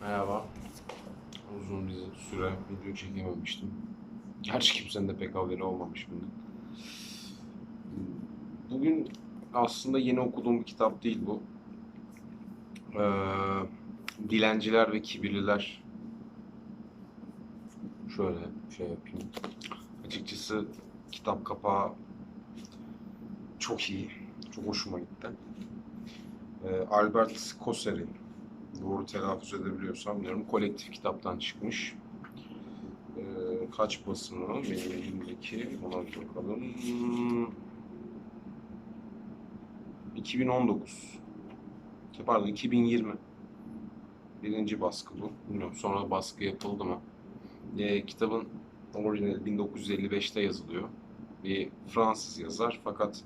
Merhaba. Uzun bir süre video çekememiştim. Gerçi kimsenin de pek haberi olmamış bundan. Bugün aslında yeni okuduğum bir kitap değil bu. Ee, Dilenciler ve Kibirliler. Şöyle şey yapayım. Açıkçası kitap kapağı çok iyi. Çok hoşuma gitti. Ee, Albert Kosser'in doğru telaffuz edebiliyorsam diyorum kolektif kitaptan çıkmış. Ee, kaç basımı benim elimdeki ona bakalım. Hmm, 2019 pardon 2020 birinci baskı bu. Bilmiyorum sonra baskı yapıldı mı? Ee, kitabın orijinali 1955'te yazılıyor. Bir Fransız yazar fakat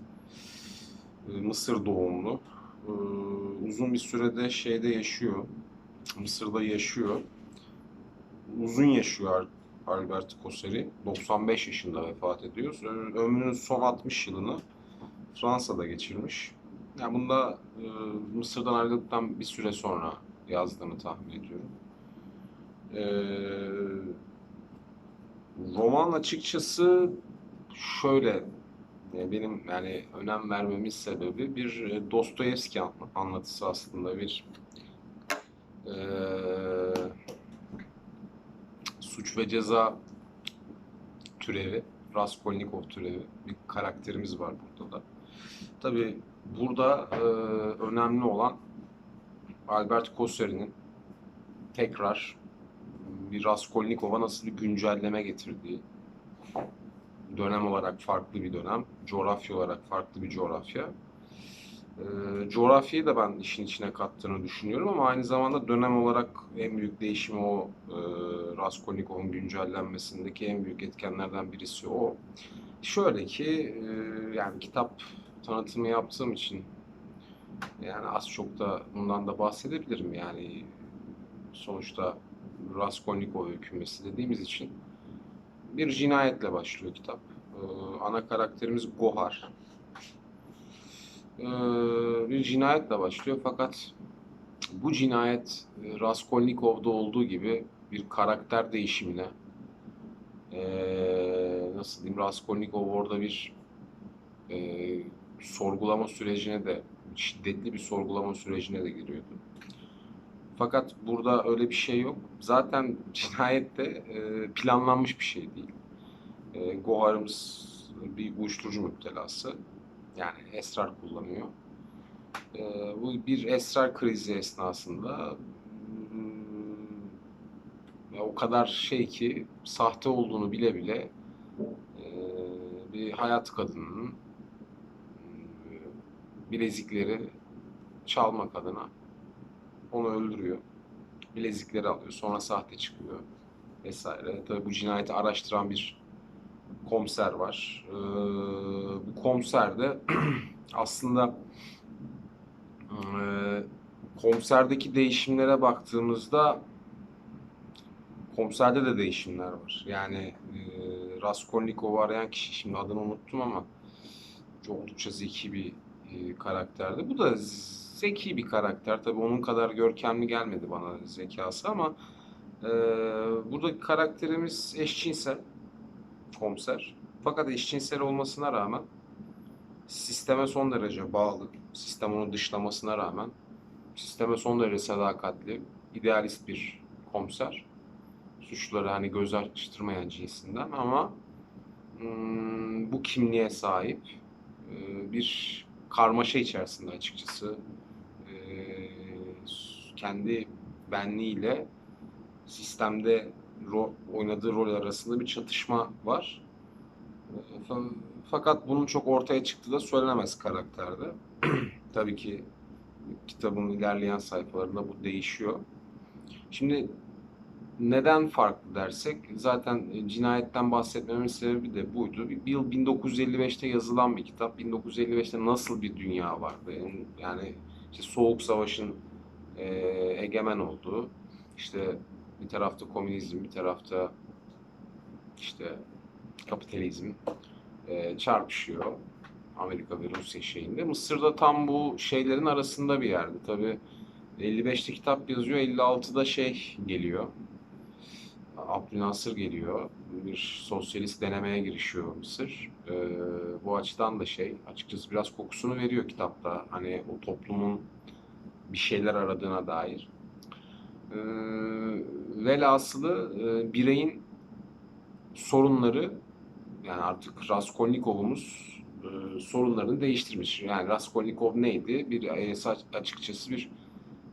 e, Mısır doğumlu. Uzun bir sürede şeyde yaşıyor. Mısır'da yaşıyor. Uzun yaşıyor Al- Albert Kosseri. 95 yaşında vefat ediyor. Ömrünün son 60 yılını Fransa'da geçirmiş. Yani bunda e, Mısır'dan ayrıldıktan bir süre sonra yazdığını tahmin ediyorum. Ee, roman açıkçası şöyle e, benim yani önem vermemin sebebi bir e, Dostoyevski an- anlatısı aslında bir e, suç ve ceza türevi, Raskolnikov türevi bir karakterimiz var burada da. Tabii burada e, önemli olan Albert Kosseri'nin tekrar bir Raskolnikov'a nasıl bir güncelleme getirdiği, dönem olarak farklı bir dönem, coğrafya olarak farklı bir coğrafya. Ee, coğrafyayı da ben işin içine kattığını düşünüyorum ama aynı zamanda dönem olarak en büyük değişimi o e, Raskolnikov'un güncellenmesindeki en büyük etkenlerden birisi o. Şöyle ki e, yani kitap tanıtımı yaptığım için yani az çok da bundan da bahsedebilirim yani sonuçta Raskolnikov öykünmesi dediğimiz için bir cinayetle başlıyor kitap. Ee, ana karakterimiz Gohar. Ee, bir cinayetle başlıyor fakat bu cinayet e, Raskolnikov'da olduğu gibi bir karakter değişimine ee, nasıl diyeyim Raskolnikov orada bir e, sorgulama sürecine de şiddetli bir sorgulama sürecine de giriyordu. Fakat burada öyle bir şey yok. Zaten cinayet de e, planlanmış bir şey değil. E, Gohar'ımız bir uyuşturucu müptelası. Yani esrar kullanıyor. E, bu bir esrar krizi esnasında mm, o kadar şey ki sahte olduğunu bile bile e, bir hayat kadınının e, bilezikleri çalmak adına onu öldürüyor. Bilezikleri alıyor. Sonra sahte çıkıyor vesaire. Tabii bu cinayeti araştıran bir komiser var. Ee, bu komiser de aslında e, komiserdeki değişimlere baktığımızda komiserde de değişimler var. Yani e, Raskolnikov'u arayan kişi şimdi adını unuttum ama oldukça zeki bir e, karakterdi. Bu da zeki bir karakter. Tabii onun kadar görkemli gelmedi bana zekası ama e, buradaki karakterimiz eşcinsel komiser. Fakat eşcinsel olmasına rağmen sisteme son derece bağlı. Sistem onu dışlamasına rağmen sisteme son derece sadakatli, idealist bir komiser. Suçları hani göz açtırmayan cinsinden ama hmm, bu kimliğe sahip e, bir karmaşa içerisinde açıkçası kendi benliğiyle sistemde ro- oynadığı rol arasında bir çatışma var. Fa- Fakat bunun çok ortaya çıktığı da söylenemez karakterde. Tabii ki kitabın ilerleyen sayfalarında bu değişiyor. Şimdi neden farklı dersek zaten e, cinayetten bahsetmemin sebebi de buydu. Bir yıl 1955'te yazılan bir kitap. 1955'te nasıl bir dünya vardı? Yani işte Soğuk Savaş'ın e, egemen olduğu, işte bir tarafta komünizm, bir tarafta işte kapitalizm e, çarpışıyor. Amerika ve Rusya şeyinde. Mısır'da tam bu şeylerin arasında bir yerde. Tabii 55'te kitap yazıyor, 56'da şey geliyor. Abdülnasır geliyor. Bir sosyalist denemeye girişiyor Mısır. Ee, bu açıdan da şey, açıkçası biraz kokusunu veriyor kitapta. Hani o toplumun bir şeyler aradığına dair. Ee, velhasılı e, bireyin sorunları yani artık Raskolnikov'umuz e, sorunlarını değiştirmiş. Yani Raskolnikov neydi? Bir e, açıkçası bir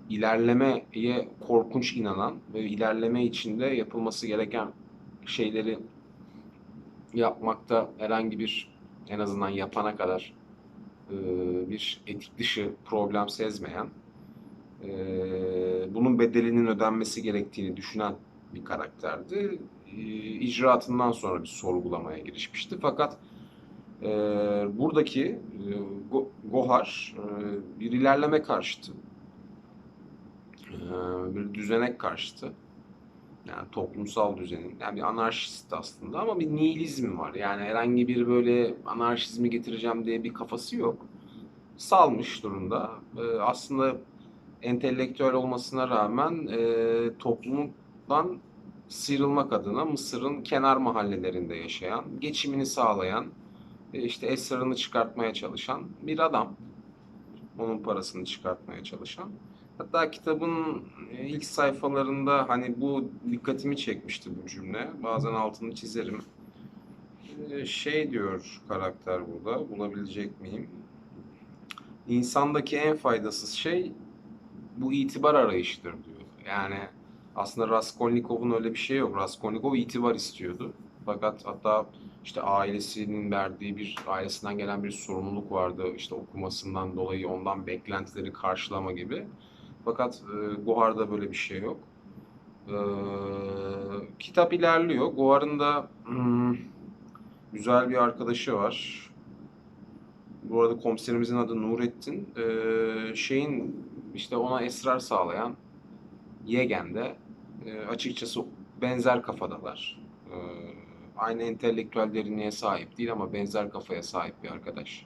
ilerlemeye korkunç inanan ve ilerleme içinde yapılması gereken şeyleri yapmakta herhangi bir en azından yapana kadar e, bir etik dışı problem sezmeyen e, bunun bedelinin ödenmesi gerektiğini düşünen bir karakterdi. E, icraatından sonra bir sorgulamaya girişmişti. Fakat e, buradaki e, Gohar e, bir ilerleme karşıtı. E, bir düzenek karşıtı. Yani toplumsal düzenin. Yani bir anarşist aslında ama bir nihilizm var. Yani herhangi bir böyle anarşizmi getireceğim diye bir kafası yok. Salmış durumda. E, aslında entelektüel olmasına rağmen e, toplumdan sıyrılmak adına Mısır'ın kenar mahallelerinde yaşayan, geçimini sağlayan, e, işte esrarını çıkartmaya çalışan bir adam. Onun parasını çıkartmaya çalışan. Hatta kitabın e, ilk sayfalarında hani bu dikkatimi çekmişti bu cümle. Bazen altını çizerim. E, şey diyor karakter burada, bulabilecek miyim? İnsandaki en faydasız şey bu itibar arayışıdır diyor. Yani aslında Raskolnikov'un öyle bir şey yok. Raskolnikov itibar istiyordu. Fakat hatta işte ailesinin verdiği bir, ailesinden gelen bir sorumluluk vardı. İşte okumasından dolayı ondan beklentileri karşılama gibi. Fakat e, Gohar'da böyle bir şey yok. E, kitap ilerliyor. Gohar'ın da hmm, güzel bir arkadaşı var. Bu arada komiserimizin adı Nurettin. E, şeyin işte ona esrar sağlayan Yegen de e, açıkçası benzer kafadalar. E, aynı entelektüel derinliğe sahip değil ama benzer kafaya sahip bir arkadaş.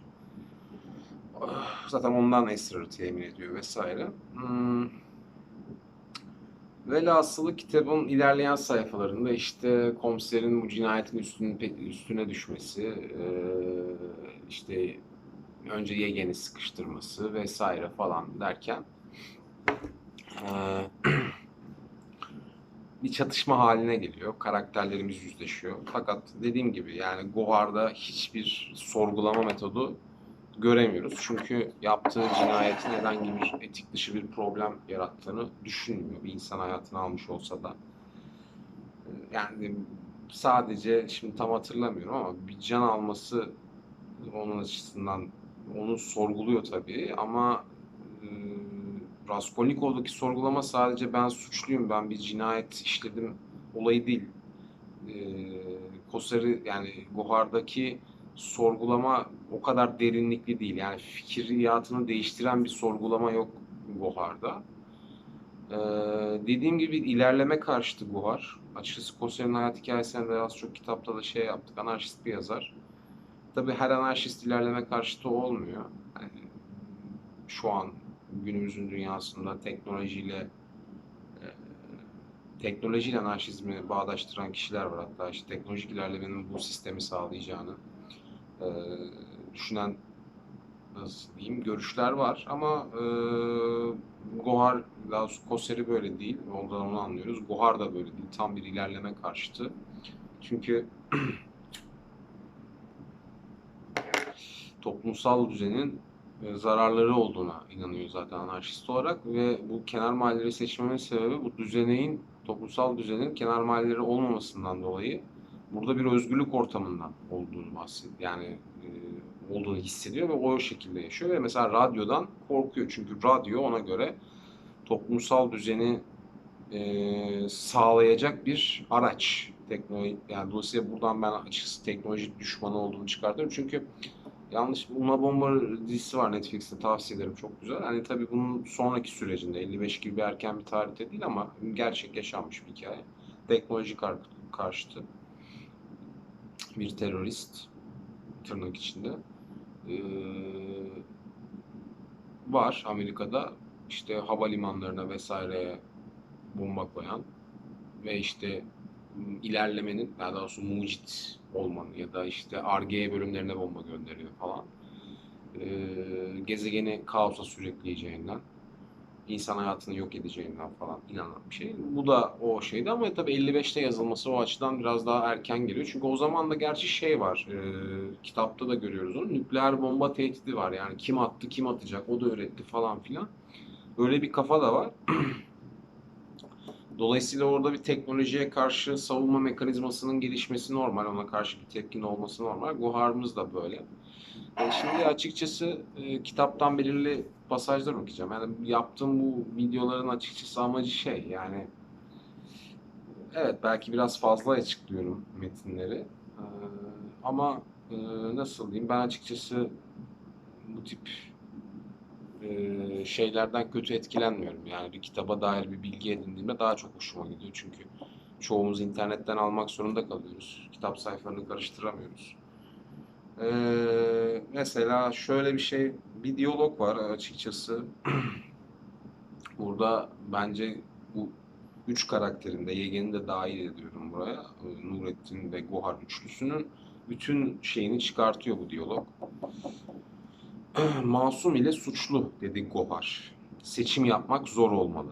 Zaten ondan esrarı temin ediyor vesaire. Hmm. Velhasılı kitabın ilerleyen sayfalarında işte komiserin bu cinayetin üstüne, üstüne düşmesi, işte önce Yegen'i sıkıştırması vesaire falan derken bir çatışma haline geliyor. Karakterlerimiz yüzleşiyor. Fakat dediğim gibi yani Gohar'da hiçbir sorgulama metodu göremiyoruz. Çünkü yaptığı cinayetin herhangi bir etik dışı bir problem yarattığını düşünmüyor. Bir insan hayatını almış olsa da. Yani sadece şimdi tam hatırlamıyorum ama bir can alması onun açısından onu sorguluyor tabii ama Raskolnikov'daki sorgulama sadece ben suçluyum, ben bir cinayet işledim olayı değil. E, Kosar'ı yani Gohar'daki sorgulama o kadar derinlikli değil. Yani fikriyatını değiştiren bir sorgulama yok Gohar'da. Ee, dediğim gibi ilerleme karşıtı Gohar. Açıkçası Kosar'ın hayat hikayesine de az çok kitapta da şey yaptık. Anarşist bir yazar. Tabi her anarşist ilerleme karşıtı olmuyor. Yani şu an günümüzün dünyasında teknolojiyle e, teknolojiyle anarşizmi bağdaştıran kişiler var. Hatta işte teknolojik ilerlemenin bu sistemi sağlayacağını e, düşünen nasıl diyeyim görüşler var ama e, Gohar Koseri böyle değil. Ondan onu anlıyoruz. Gohar da böyle değil. Tam bir ilerleme karşıtı. Çünkü toplumsal düzenin zararları olduğuna inanıyor zaten anarşist olarak ve bu kenar mahalleleri seçmemin sebebi bu düzeneğin, toplumsal düzenin kenar mahalleleri olmamasından dolayı burada bir özgürlük ortamından olduğunu bahsediyor. Yani e, olduğunu hissediyor ve o şekilde yaşıyor ve mesela radyodan korkuyor. Çünkü radyo ona göre toplumsal düzeni e, sağlayacak bir araç. Teknoloji, yani dolayısıyla buradan ben açıkçası teknoloji düşmanı olduğunu çıkartıyorum. Çünkü yanlış Una Bomber dizisi var Netflix'te tavsiye ederim çok güzel. Hani tabii bunun sonraki sürecinde 55 gibi bir erken bir tarihte değil ama gerçek yaşanmış bir hikaye. Teknoloji kar karşıtı bir terörist tırnak içinde ee, var Amerika'da. işte havalimanlarına vesaireye bomba koyan ve işte ilerlemenin daha doğrusu mucit olmanın ya da işte Ar-Ge bölümlerine bomba gönderiyor falan. Ee, gezegeni kaosa sürükleyeceğinden, insan hayatını yok edeceğinden falan inanan bir şey. Bu da o şeydi ama tabii 55'te yazılması o açıdan biraz daha erken geliyor. Çünkü o zaman da gerçi şey var, e, kitapta da görüyoruz onu, nükleer bomba tehdidi var. Yani kim attı, kim atacak, o da öğretti falan filan. Öyle bir kafa da var. Dolayısıyla orada bir teknolojiye karşı savunma mekanizmasının gelişmesi normal, ona karşı bir tepkin olması normal. Guhar'ımız da böyle. E, şimdi açıkçası e, kitaptan belirli pasajlar okuyacağım. Yani yaptığım bu videoların açıkçası amacı şey yani evet belki biraz fazla açıklıyorum metinleri. E, ama e, nasıl diyeyim ben açıkçası bu tip e, şeylerden kötü etkilenmiyorum. Yani bir kitaba dair bir bilgi edindiğimde daha çok hoşuma gidiyor. Çünkü çoğumuz internetten almak zorunda kalıyoruz. Kitap sayfalarını karıştıramıyoruz. Ee, mesela şöyle bir şey, bir diyalog var açıkçası. Burada bence bu üç karakterin de Yegen'i de dahil ediyorum buraya. Nurettin ve Gohar üçlüsünün bütün şeyini çıkartıyor bu diyalog. Masum ile suçlu dedi Gohar. Seçim yapmak zor olmalı.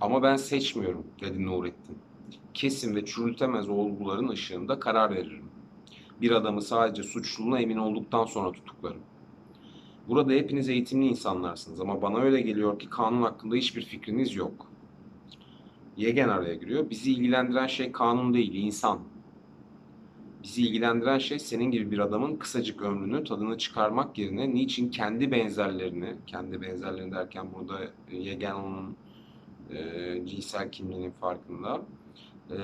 Ama ben seçmiyorum dedi Nurettin. Kesin ve çürütemez olguların ışığında karar veririm. Bir adamı sadece suçluluğuna emin olduktan sonra tutuklarım. Burada hepiniz eğitimli insanlarsınız ama bana öyle geliyor ki kanun hakkında hiçbir fikriniz yok. Yegen araya giriyor. Bizi ilgilendiren şey kanun değil, insan. Bizi ilgilendiren şey senin gibi bir adamın kısacık ömrünü tadını çıkarmak yerine niçin kendi benzerlerini, kendi benzerlerini derken burada Yegen onun e, cinsel kimliğinin farkında. E,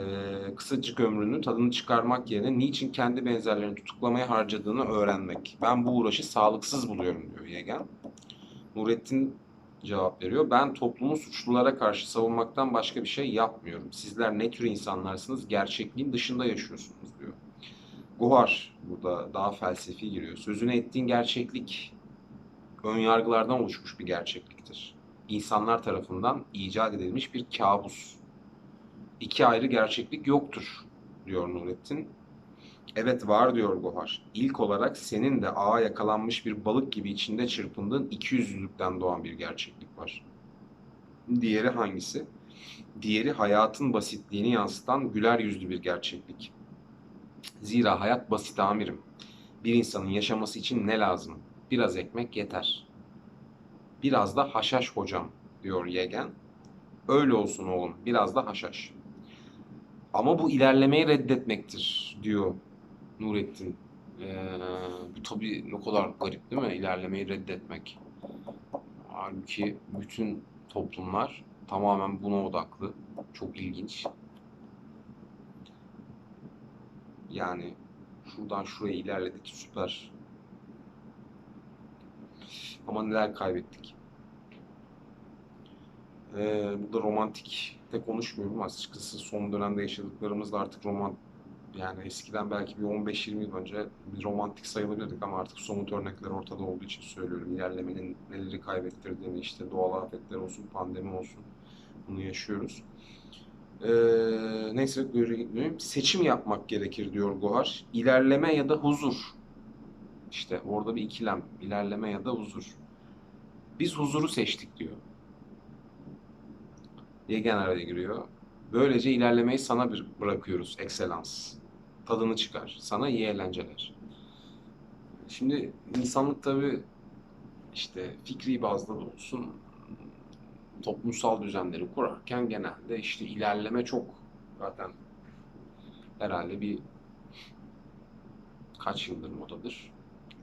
kısacık ömrünü tadını çıkarmak yerine niçin kendi benzerlerini tutuklamaya harcadığını öğrenmek. Ben bu uğraşı sağlıksız buluyorum diyor Yegen. Nurettin cevap veriyor. Ben toplumu suçlulara karşı savunmaktan başka bir şey yapmıyorum. Sizler ne tür insanlarsınız? Gerçekliğin dışında yaşıyorsunuz diyor. Gohar burada daha felsefi giriyor. Sözüne ettiğin gerçeklik ön yargılardan oluşmuş bir gerçekliktir. İnsanlar tarafından icat edilmiş bir kabus. İki ayrı gerçeklik yoktur diyor Nurettin. Evet var diyor Gohar. İlk olarak senin de ağa yakalanmış bir balık gibi içinde çırpındığın ikiyüzlülükten doğan bir gerçeklik var. Diğeri hangisi? Diğeri hayatın basitliğini yansıtan güler yüzlü bir gerçeklik. Zira hayat basit amirim. Bir insanın yaşaması için ne lazım? Biraz ekmek yeter. Biraz da haşhaş hocam diyor Yegen. Öyle olsun oğlum, biraz da haşhaş. Ama bu ilerlemeyi reddetmektir diyor Nurettin. Ee, bu tabii ne kadar garip değil mi? İlerlemeyi reddetmek. Halbuki bütün toplumlar tamamen buna odaklı. Çok ilginç. Yani şuradan şuraya ilerledik süper. Ama neler kaybettik. Ee, burada romantik de konuşmuyorum açıkçası son dönemde yaşadıklarımız da artık roman yani eskiden belki bir 15-20 yıl önce bir romantik sayılabilirdik ama artık somut örnekler ortada olduğu için söylüyorum. İlerlemenin neleri kaybettirdiğini işte doğal afetler olsun, pandemi olsun bunu yaşıyoruz. Ee, neyse gitmeyeyim. Seçim yapmak gerekir diyor Gohar. İlerleme ya da huzur. İşte orada bir ikilem. İlerleme ya da huzur. Biz huzuru seçtik diyor. Yegen araya giriyor. Böylece ilerlemeyi sana bir bırakıyoruz ekselans. Tadını çıkar. Sana iyi eğlenceler. Şimdi insanlık tabii işte fikri bazda da olsun toplumsal düzenleri kurarken genelde işte ilerleme çok zaten herhalde bir kaç yıldır modadır?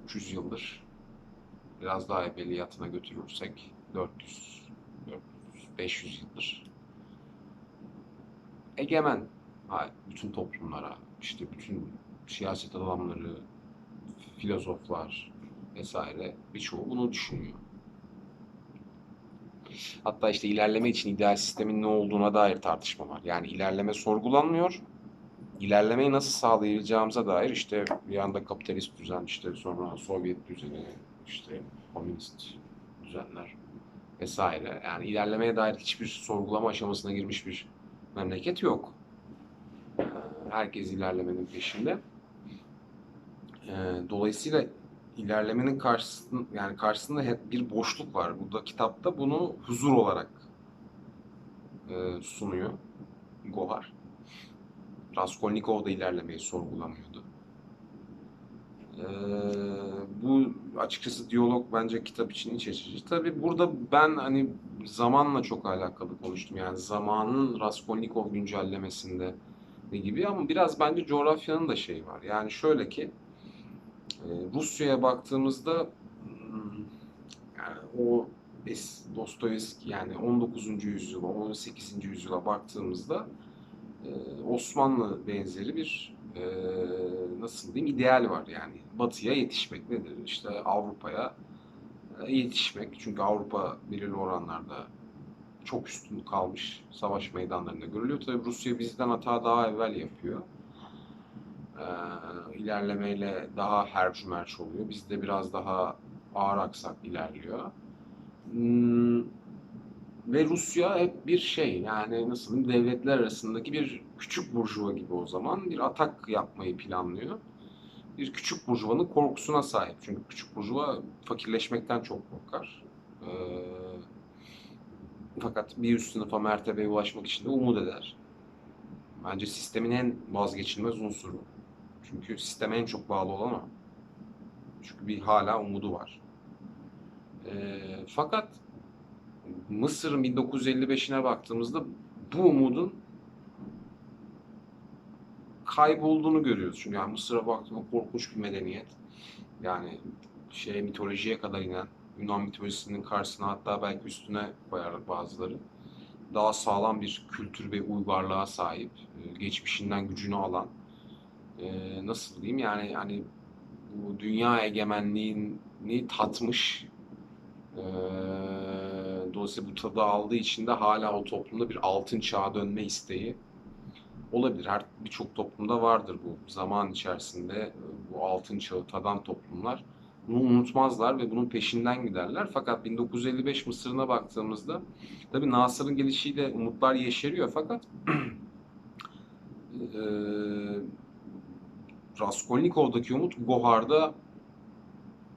300 yıldır. Biraz daha evveliyatına götürürsek 400, 400 500 yıldır egemen bütün toplumlara, işte bütün siyaset adamları, filozoflar vesaire birçoğu bunu düşünüyor. Hatta işte ilerleme için ideal sistemin ne olduğuna dair tartışma var. Yani ilerleme sorgulanmıyor. İlerlemeyi nasıl sağlayacağımıza dair işte bir anda kapitalist düzen, işte sonra Sovyet düzeni, işte komünist düzenler vesaire. Yani ilerlemeye dair hiçbir sorgulama aşamasına girmiş bir memleket yok. Ee, Herkes ilerlemenin peşinde. Ee, Dolayısıyla ilerlemenin karşısında yani karşısında hep bir boşluk var. Burada kitapta bunu huzur olarak e, sunuyor Gohar. Raskolnikov da ilerlemeyi sorgulamıyordu. Ee, bu açıkçası diyalog bence kitap için iç açıcı. Tabii burada ben hani zamanla çok alakalı konuştum. Yani zamanın Raskolnikov güncellemesinde gibi ama biraz bence coğrafyanın da şeyi var. Yani şöyle ki Rusya'ya baktığımızda hmm, yani o Dostoyevski yani 19. yüzyıla, 18. yüzyıla baktığımızda e, Osmanlı benzeri bir e, nasıl diyeyim ideal var yani. Batı'ya yetişmek nedir? İşte Avrupa'ya e, yetişmek. Çünkü Avrupa belirli oranlarda çok üstün kalmış savaş meydanlarında görülüyor. Tabii Rusya bizden hata daha evvel yapıyor. Ee, ilerlemeyle daha hercümerç oluyor. Bizde biraz daha ağır aksak ilerliyor. Hmm, ve Rusya hep bir şey yani nasıl diyeyim devletler arasındaki bir küçük burjuva gibi o zaman bir atak yapmayı planlıyor. Bir küçük burjuvanın korkusuna sahip. Çünkü küçük burjuva fakirleşmekten çok korkar. Ee, fakat bir üst sınıfa mertebeye ulaşmak için de umut eder. Bence sistemin en vazgeçilmez unsuru. Çünkü sisteme en çok bağlı olan o. Çünkü bir hala umudu var. Ee, fakat Mısır'ın 1955'ine baktığımızda bu umudun kaybolduğunu görüyoruz. Çünkü yani Mısır'a baktığımda korkunç bir medeniyet. Yani şey mitolojiye kadar inen Yunan mitolojisinin karşısına hatta belki üstüne koyar bazıları. Daha sağlam bir kültür ve uygarlığa sahip, e, geçmişinden gücünü alan, e, nasıl diyeyim yani hani bu dünya egemenliğini tatmış, e, dolayısıyla bu tadı aldığı için de hala o toplumda bir altın çağa dönme isteği olabilir. Her birçok toplumda vardır bu zaman içerisinde bu altın çağı tadan toplumlar bunu unutmazlar ve bunun peşinden giderler. Fakat 1955 Mısır'ına baktığımızda tabii Nasır'ın gelişiyle umutlar yeşeriyor fakat e, Raskolnikov'daki umut Gohar'da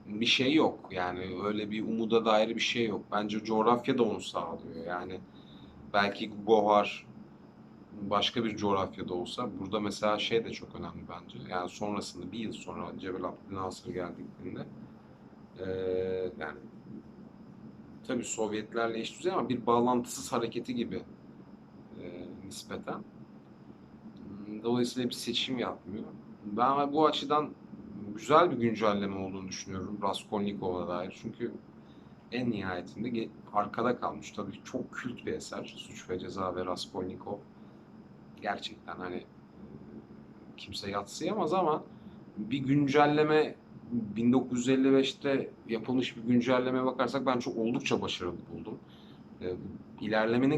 bir şey yok. Yani öyle bir umuda dair bir şey yok. Bence coğrafya da onu sağlıyor. Yani belki Gohar başka bir coğrafyada olsa burada mesela şey de çok önemli bence. Yani sonrasında bir yıl sonra Cebel Abdülnasır geldiklerinde eee yani tabii Sovyetlerle eş düzey ama bir bağlantısız hareketi gibi eee, nispeten. Dolayısıyla bir seçim yapmıyor. Ben bu açıdan güzel bir güncelleme olduğunu düşünüyorum Raskolnikov'a dair. Çünkü en nihayetinde arkada kalmış. Tabii çok kült bir eser. Suç ve Ceza ve Raskolnikov. Gerçekten hani e, kimse yadsıyamaz ama bir güncelleme 1955'te yapılmış bir güncellemeye bakarsak ben çok oldukça başarılı buldum. E, ilerlemenin